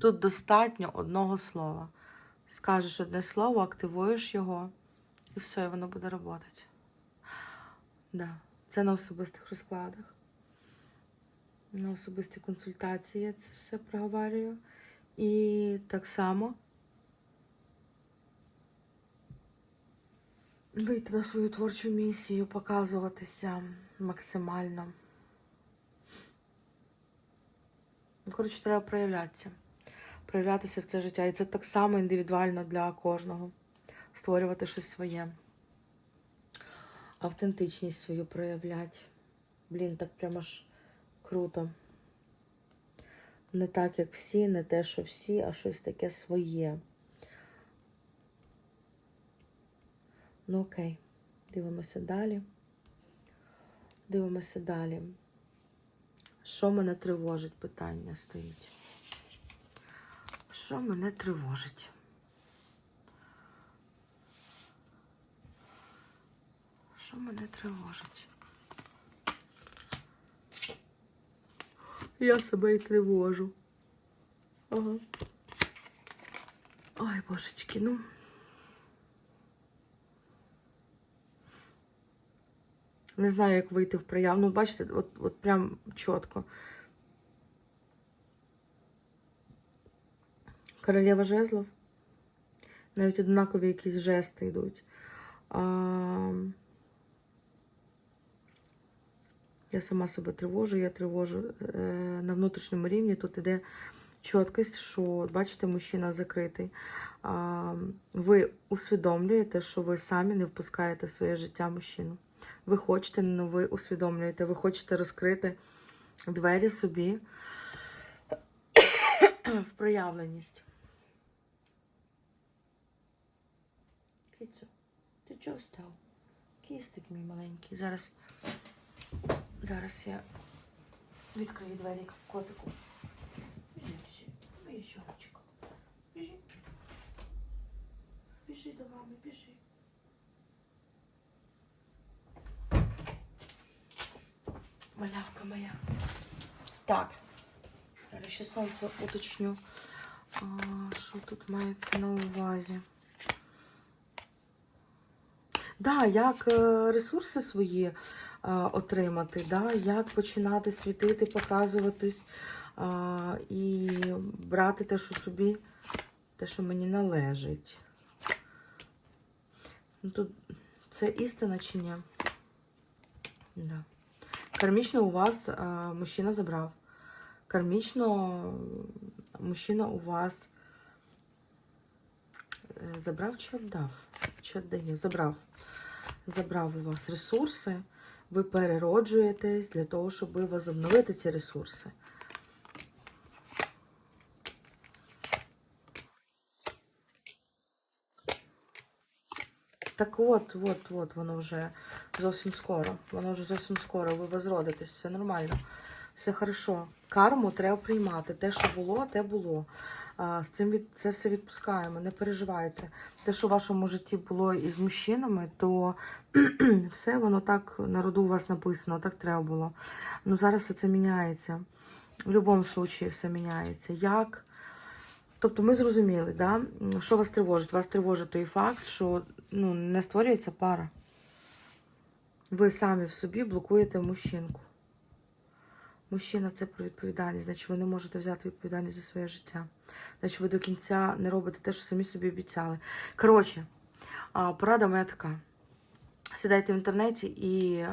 Тут достатньо одного слова. Скажеш одне слово, активуєш його, і все, і воно буде працювати. Да. Це на особистих розкладах. На особисті консультації я це все проговорюю. І так само вийти на свою творчу місію, показуватися максимально. Коротше, треба проявлятися. Проявлятися в це життя. І це так само індивідуально для кожного. Створювати щось своє. Автентичність свою проявляти. Блін, так прямо ж круто. Не так, як всі, не те, що всі, а щось таке своє. Ну окей, дивимося далі. Дивимося далі. Що мене тривожить? Питання стоїть. Що мене тривожить? Що мене тривожить? Я себе і тривожу. Ага. Ой, божечки, ну. Не знаю, як вийти в прояв. Ну, бачите, от, от прям чітко. Королева жезлов. Навіть однакові якісь жести йдуть. А... Я сама себе тривожу, я тривожу е, на внутрішньому рівні. Тут іде чіткість, що, бачите, мужчина закритий. А, ви усвідомлюєте, що ви самі не впускаєте в своє життя мужчину. Ви хочете, але ви усвідомлюєте, ви хочете розкрити двері собі в проявленість. Кицю, ти чого став? Кістик мій маленький. Зараз, зараз я відкрию двері котику. Біжи, біжи, моє щоночко. Біжи. Біжи до мами, біжи. Малявка моя. Так. Зараз ще сонце уточню. Що тут мається на увазі? Да, як е, ресурси свої е, отримати, да, як починати світити, показуватись а, і брати те, що собі, те, що мені належить. Ну, тут це істина чи ні? Да. Кармічно у вас е, мужчина забрав. Кармічно мужчина у вас забрав чи віддав? Чи віддає? Забрав. Забрав у вас ресурси, ви перероджуєтесь для того, щоб возобновити ці ресурси. Так от, от, от, воно вже зовсім скоро. Воно вже зовсім скоро. Ви возродитесь, все нормально, все хорошо. Карму треба приймати. Те, що було, те було. З цим від, це все відпускаємо, не переживайте. Те, що в вашому житті було із мужчинами, то все воно так на роду у вас написано, так треба було. Ну зараз все це міняється. В будь-якому випадку все міняється. Як? Тобто ми зрозуміли, да? що вас тривожить? Вас тривожить той факт, що ну, не створюється пара. Ви самі в собі блокуєте мужчинку. Мужчина це про відповідальність, значить ви не можете взяти відповідальність за своє життя. Значить, ви до кінця не робите те, що самі собі обіцяли. Коротше, порада моя така. Сідайте в інтернеті і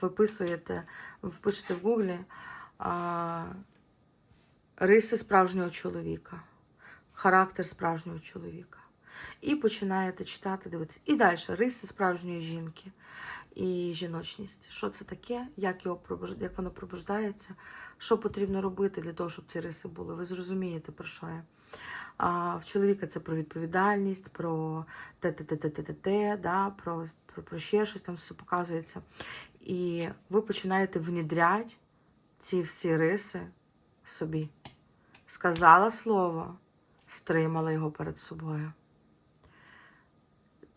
виписуєте, впишете в гуглі риси справжнього чоловіка, характер справжнього чоловіка. І починаєте читати, дивитися. І далі риси справжньої жінки і жіночність. Що це таке, як, його як воно пробуждається, що потрібно робити для того, щоб ці риси були. Ви зрозумієте, про що я. А в чоловіка це про відповідальність, про те-те-те-те-те-те, да, про, про, про ще щось там все показується. І ви починаєте внідряти ці всі риси собі. Сказала слово, стримала його перед собою.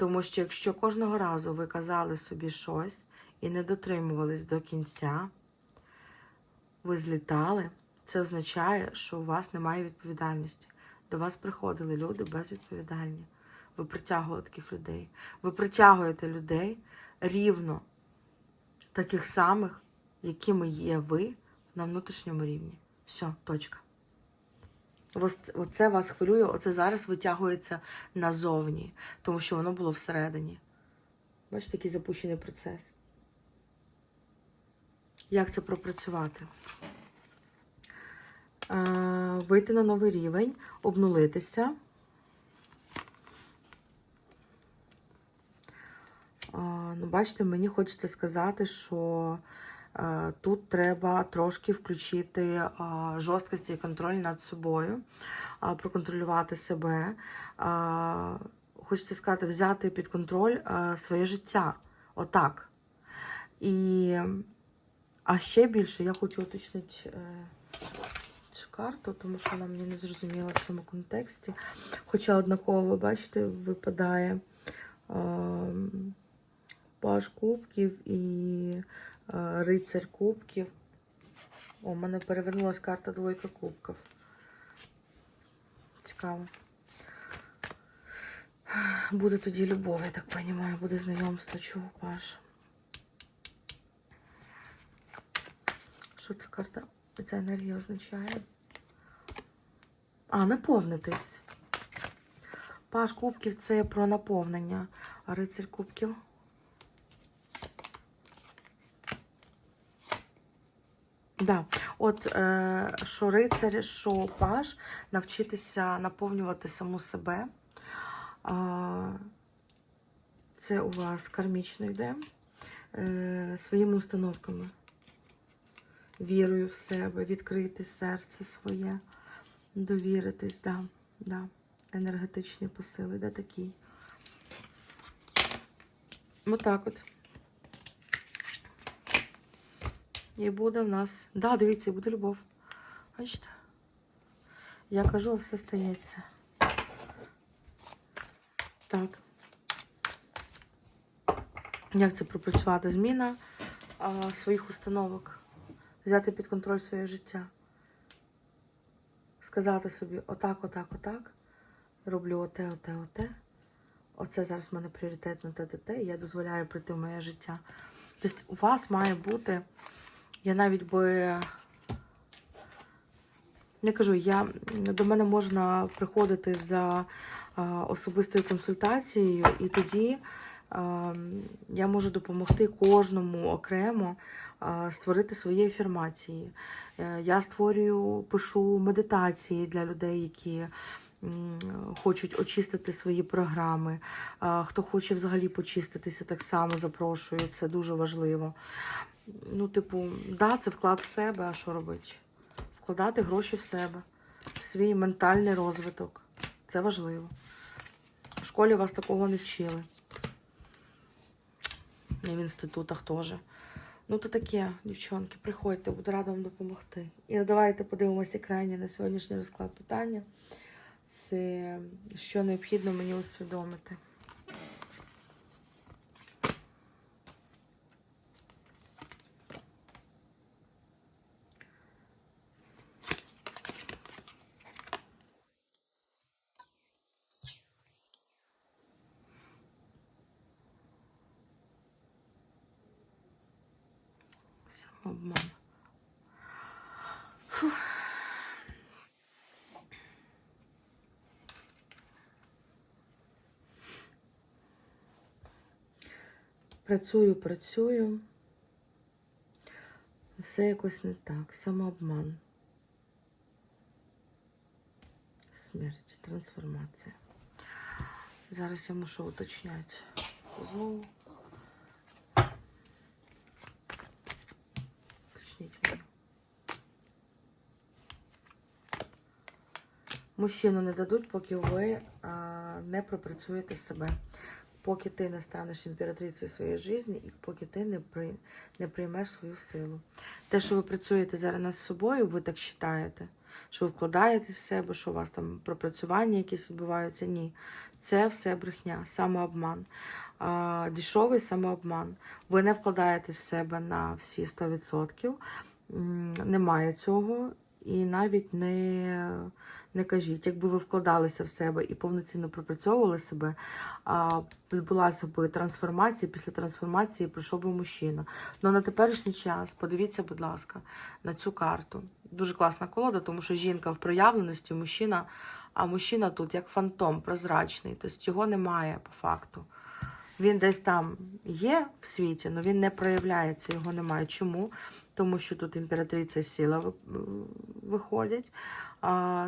Тому що якщо кожного разу ви казали собі щось і не дотримувались до кінця, ви злітали, це означає, що у вас немає відповідальності. До вас приходили люди безвідповідальні. Ви притягували таких людей. Ви притягуєте людей рівно таких самих, якими є ви на внутрішньому рівні. Все, точка. Оце вас хвилює, оце зараз витягується назовні, тому що воно було всередині. Бачите, який запущений процес. Як це пропрацювати? Е, вийти на новий рівень, обнулитися. Е, ну, бачите, мені хочеться сказати, що тут треба трошки включити е, жорсткості і контроль над собою, е, проконтролювати себе. Е, хочеться сказати, взяти під контроль е, своє життя. Отак. І, а ще більше я хочу уточнити е, цю карту, тому що вона мені не зрозуміла в цьому контексті. Хоча однаково, бачите, випадає ем, паж кубків і е, рицарь кубків. О, мене перевернулась карта двойка кубків. Цікаво. Буде тоді любов, я так розумію, буде знайомство, чого паж. Що ця карта? Ця енергія означає? А, наповнитись. Паш кубків це про наповнення. А рицарь кубків. Да. От е, що рицар, що паш, навчитися наповнювати саму себе. А, це у вас кармічно йде е, своїми установками вірою в себе, відкрити серце своє, довіритись, да, да. енергетичні посили, де такі. Отак от. І буде в нас. Да, дивіться, буде любов. Бачите? Я кажу, все стається. Так. Як це пропрацювати? Зміна а, своїх установок взяти під контроль своє життя. Сказати собі, отак, отак, отак. Роблю оте, оте, оте. Оце зараз в мене пріоритет на те, те, те. І я дозволяю прийти в моє життя. Тобто у вас має бути, я навіть би не кажу, я, до мене можна приходити за особистою консультацією, і тоді я можу допомогти кожному окремо створити свої афірмації. Е, Я створюю, пишу медитації для людей, які хочуть очистити свої програми. Хто хоче взагалі почиститися, так само запрошую. Це дуже важливо. Ну, типу, да, це вклад в себе, а що робити? Вкладати гроші в себе, в свій ментальний розвиток. Це важливо. В школі вас такого не вчили. І в інститутах теж. Ну, то таке, дівчонки, приходьте, буду рада вам допомогти. І давайте подивимося крайнє на сьогоднішній розклад питання. Це що необхідно мені усвідомити. Самообман. Працюю, працюю. Все якось не так. Самообман. Смерть, трансформація. Зараз я мушу уточняти знову. Уточніть мені. Мужчину не дадуть, поки ви а, не пропрацюєте себе. Поки ти не станеш імператрицею своєї житті, і поки ти не, при, не приймеш свою силу. Те, що ви працюєте зараз над собою, ви так вважаєте, що ви вкладаєте в себе, що у вас там пропрацювання якісь відбуваються. Ні. Це все брехня, самообман. А, дешевий самообман. Ви не вкладаєте в себе на всі 100%. Немає цього. і навіть не, не кажіть. Якби ви вкладалися в себе і повноцінно пропрацьовували себе, відбулася б трансформація, після трансформації прийшов би мужчина. Ну на теперішній час, подивіться, будь ласка, на цю карту. Дуже класна колода, тому що жінка в проявленості, мужчина, а мужчина тут як фантом, прозрачний, тобто його немає по факту. Він десь там є в світі, але він не проявляється, його немає. Чому? Тому що тут імператриця і сила ви- виходять. А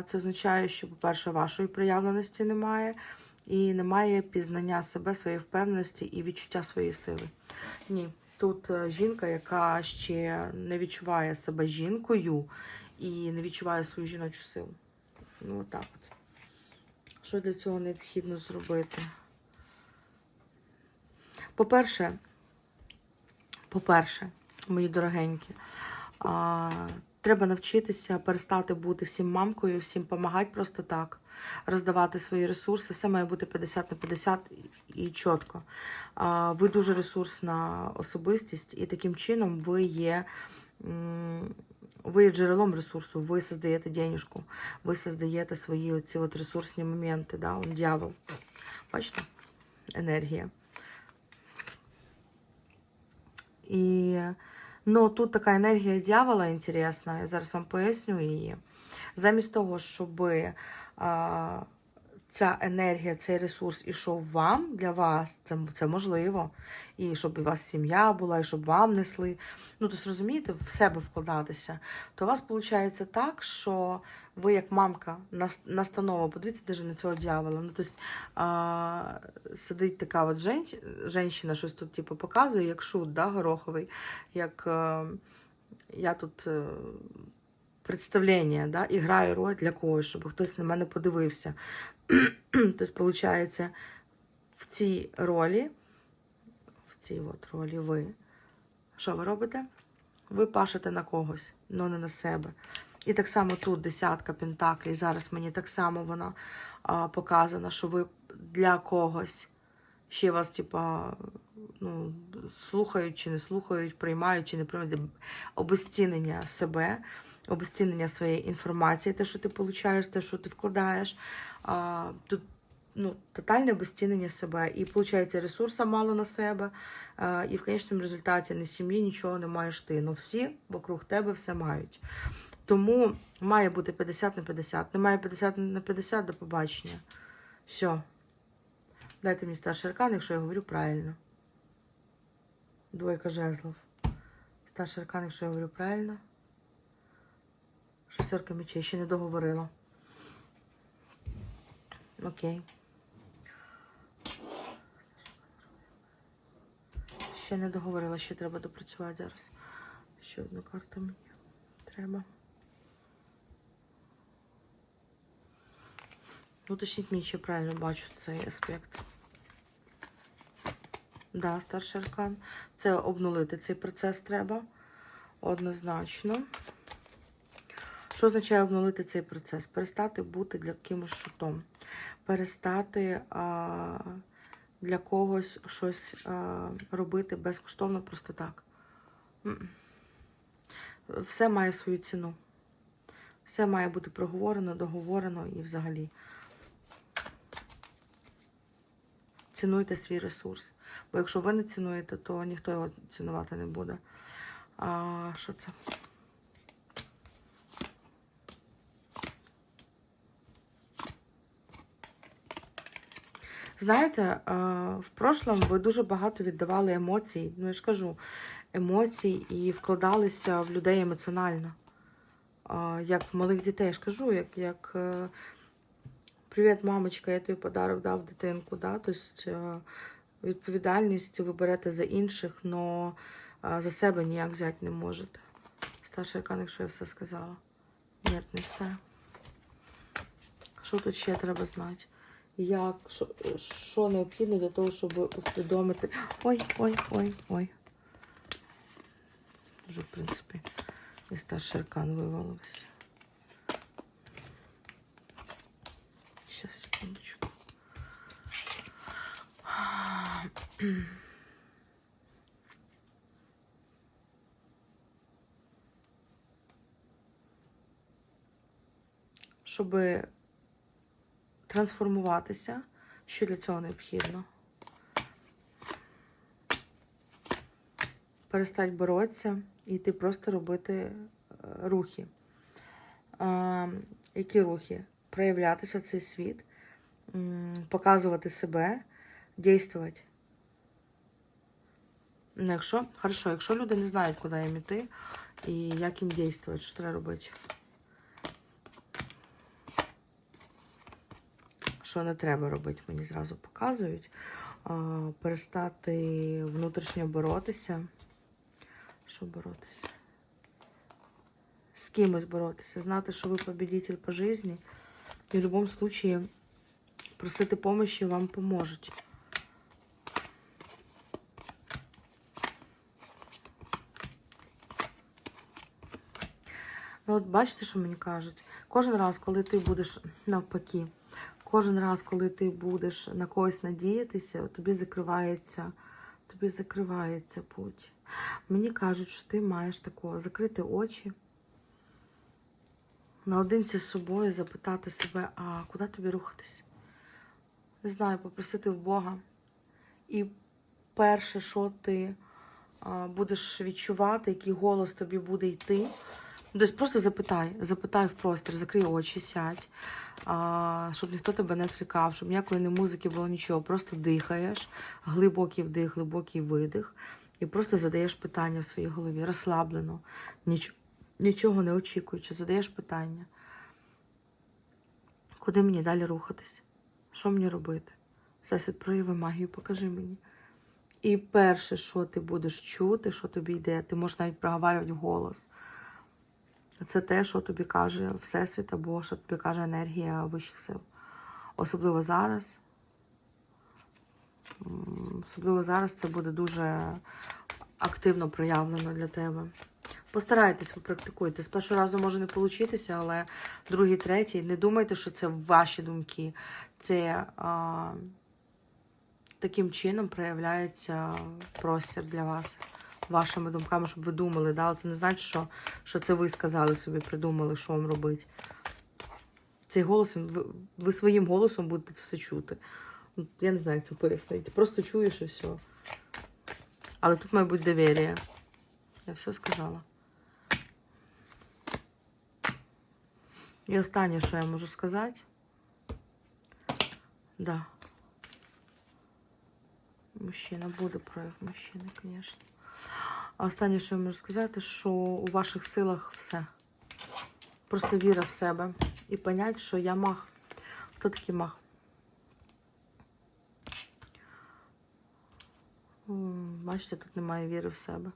Це означає, що, по-перше, вашої проявленості немає, і немає пізнання себе, своєї впевненості і відчуття своєї сили. Ні, тут е, жінка, яка ще не відчуває себе жінкою і не відчуває свою жіночу силу. Ну, отак от. Що для цього необхідно зробити? По-перше, по-перше, мої дорогенькі, треба навчитися перестати бути всім мамкою, всім допомагати просто так, роздавати свої ресурси. Все має бути 50 на 50 і, чітко. Ви дуже ресурсна особистість, і таким чином ви є. Ви є джерелом ресурсу, ви создаєте денежку, ви создаєте свої оці от ресурсні моменти, да? Он дьявол. Бачите? Енергія. І ну, тут така енергія дьявола інтересна, я зараз вам поясню її. Замість того, щоб ця енергія, цей ресурс ішов вам для вас, це, це можливо. І щоб у вас сім'я була, і щоб вам несли. Ну, тобто, розумієте, в себе вкладатися. То у вас виходить так, що ви, як мамка, нас- настанова, подивіться навіть на цього дьявола. Ну, тобто, а, сидить така от женщина, щось тут типу, показує, як шут, да, гороховий, як е, я тут. е, Представлення, да, і граю роль для когось, щоб хтось на мене подивився. тобто, виходить, в цій ролі, в цій от ролі ви. Що ви робите? Ви пашете на когось, але не на себе. І так само тут десятка пентаклей. Зараз мені так само вона а, показана, що ви для когось ще вас, типа, ну, слухають чи не слухають, приймають чи не приймають. Обезцінення себе, обезцінення своєї інформації, те, що ти получаєш, те, що ти вкладаєш. А, тут ну, тотальне обезцінення себе. І виходить, ресурсу мало на себе. А, і в конечному результаті ні сім'ї, нічого не маєш ти. Ну всі вокруг тебе все мають. Тому має бути 50 на 50. Немає 50 на 50 до побачення. Все. Дайте мені старший аркан, якщо я говорю правильно. Двойка жезлов. Старший аркан, якщо я говорю правильно. Шестерка мечей, ще не договорила. Окей. Ще не договорила, ще треба допрацювати зараз. Ще одну карту мені треба. Уточніть мені, чи правильно бачу цей аспект. Да, старший аркан. Це обнулити цей процес треба. Однозначно. Що означає обнулити цей процес? Перестати бути для кимось шутом. Перестати а, для когось щось а, робити безкоштовно просто так. Все має свою ціну. Все має бути проговорено, договорено і взагалі. Цінуйте свій ресурс. Бо якщо ви не цінуєте, то ніхто його цінувати не буде. А що це? Знаєте, е, в прошлому ви дуже багато віддавали емоцій. Ну, я ж кажу, емоцій і вкладалися в людей емоціонально. Як в малих дітей, я ж кажу, як, як е, Привіт, мамочка, я тобі подарок дав дитинку. Да? Тобто е, відповідальність ви берете за інших, але за себе ніяк взяти не можете. Старший аркан, якщо я все сказала. Ні, не все. Що тут ще треба знати? Як, що, що необхідно для того, щоб усвідомити. Ой, ой, ой, ой. Вже, в принципі, і старший аркан вивалився. Сейчас, секундочку. щоб трансформуватися. Що для цього необхідно? Перестать боротися і йти просто робити е, рухи. А, які рухи? Проявлятися в цей світ, показувати себе, дійствувати. Ну, якщо, хорошо, якщо люди не знають, куди їм іти і як їм дійствувати, що треба робити? Що не треба робити, мені зразу показують. Перестати внутрішньо боротися. Що боротися? З кимось боротися. Знати, що ви победитель по житті. І в будь-якому випадку просити допомоги вам поможуть. Ну, от бачите, що мені кажуть? Кожен раз, коли ти будеш навпаки, кожен раз, коли ти будеш на когось надіятися, тобі закривається, тобі закривається путь. Мені кажуть, що ти маєш такого закрити очі, наодинці з собою запитати себе, а куди тобі рухатись? Не знаю, попросити в Бога. І перше, що ти будеш відчувати, який голос тобі буде йти. Тобто просто запитай, запитай в простір, закрий очі, сядь, а, щоб ніхто тебе не відвлікав, щоб ніякої не музики було нічого. Просто дихаєш, глибокий вдих, глибокий видих, і просто задаєш питання в своїй голові, розслаблено, ніч, нічого не очікуючи, задаєш питання. Куди мені далі рухатись? Що мені робити? Всесвіт, прояви магію, покажи мені. І перше, що ти будеш чути, що тобі йде, ти можеш навіть проговорювати вголос. Це те, що тобі каже Всесвіт, або що тобі каже енергія вищих сил. Особливо зараз. Особливо зараз це буде дуже активно проявлено для тебе. Постарайтесь, ви практикуйте. З першого разу може не получитися, але другий, третій. Не думайте, що це ваші думки. Це а, таким чином проявляється простір для вас вашими думками, щоб ви думали. Да? Але Це не значить, що, що це ви сказали собі, придумали, що вам робити. Цей голос, ви, ви своїм голосом будете все чути. Ну, Я не знаю, як це пояснити. Просто чуєш і все. Але тут має бути довір'я. Я все сказала. І останнє, що я можу сказати. Да. Мужчина буде прояв мужчини, звісно. Останнє, що я можу сказати, що у ваших силах все. Просто віра в себе. І понять, що я мах. Хто такий мах? Бачите, тут немає віри в себе.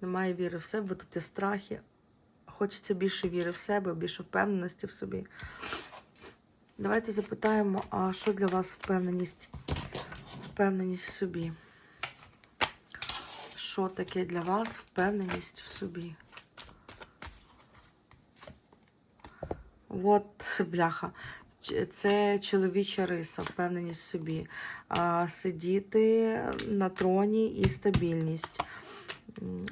Немає віри в себе, тут є страхи. Хочеться більше віри в себе, більше впевненості в собі. Давайте запитаємо, а що для вас впевненість? Впевненість в собі. Що таке для вас впевненість в собі? От, бляха. Це чоловіча риса, впевненість в собі. А, сидіти на троні і стабільність.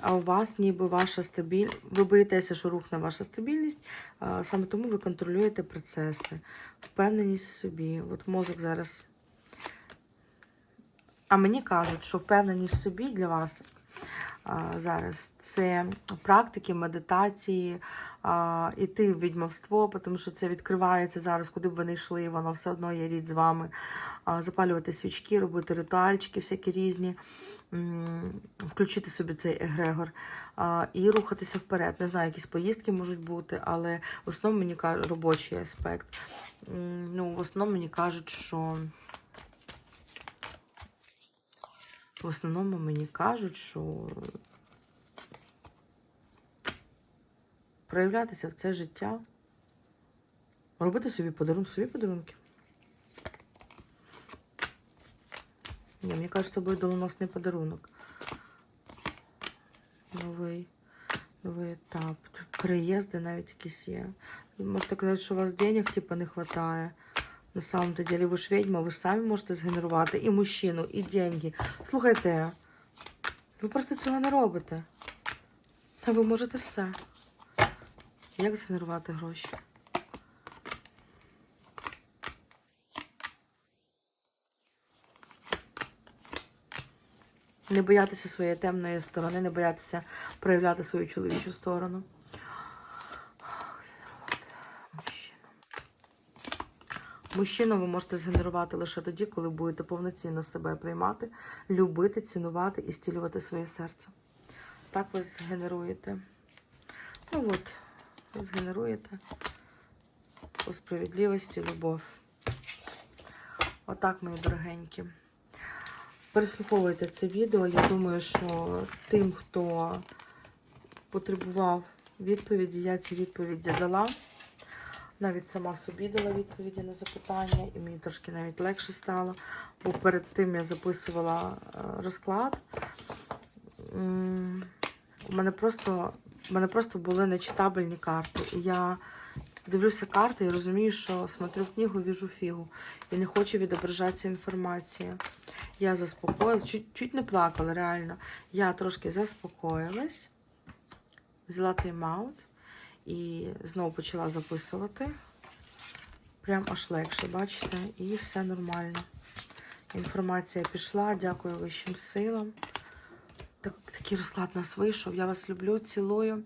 А у вас ніби ваша стабільність. Ви боїтеся, що рухне ваша стабільність, а, саме тому ви контролюєте процеси. Впевненість в собі. От мозок зараз. А мені кажуть, що впевненість в собі для вас зараз це практики, медитації, іти в відьмовство, тому що це відкривається зараз, куди б ви не йшли, воно все одно є рід з вами. Запалювати свічки, робити ритуальчики всякі різні, включити собі цей егрегор і рухатися вперед. Не знаю, якісь поїздки можуть бути, але в основному мені кажуть робочий аспект. Ну, в основному мені кажуть, що. В основному мені кажуть, що проявлятися в це життя, робити собі подарунки, собі подарунки. Ні, мені кажуть, це буде доленосний подарунок. Новий, новий етап. Тут переїзди навіть якісь є. Можете казати, що у вас денег типу, не вистачає. На самом деле, ви ж ведьма, ви ж самі можете згенерувати і мужчину, і деньги. Слухайте, ви просто цього не робите. А ви можете все. Як згенерувати гроші? Не боятися своєї темної сторони, не боятися проявляти свою чоловічу сторону. Мужчину ви можете згенерувати лише тоді, коли будете повноцінно себе приймати, любити, цінувати і стілювати своє серце. Так ви згенеруєте. Ну от, ви згенеруєте по справедливості, любов. Отак, мої дорогенькі. Переслуховуйте це відео. Я думаю, що тим, хто потребував відповіді, я ці відповіді дала. Навіть сама собі дала відповіді на запитання, і мені трошки навіть легше стало, бо перед тим я записувала е, розклад. У мене просто, у мене просто були нечитабельні карти. І я дивлюся карти і розумію, що смотрю книгу, віжу фігу. І не хочу відображатися інформація. Я заспокоїлась, чуть, чуть не плакала, реально. Я трошки заспокоїлась, взяла тайм-аут і знову почала записувати. Прям аж легше, бачите, і все нормально. Інформація пішла, дякую вищим силам. Так, такий розклад нас вийшов. Я вас люблю, цілую.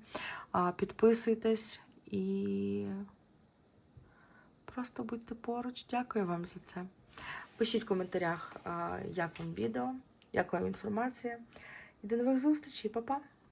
А, підписуйтесь і просто будьте поруч. Дякую вам за це. Пишіть в коментарях, як вам відео, як вам інформація. І до нових зустрічей, Па-па!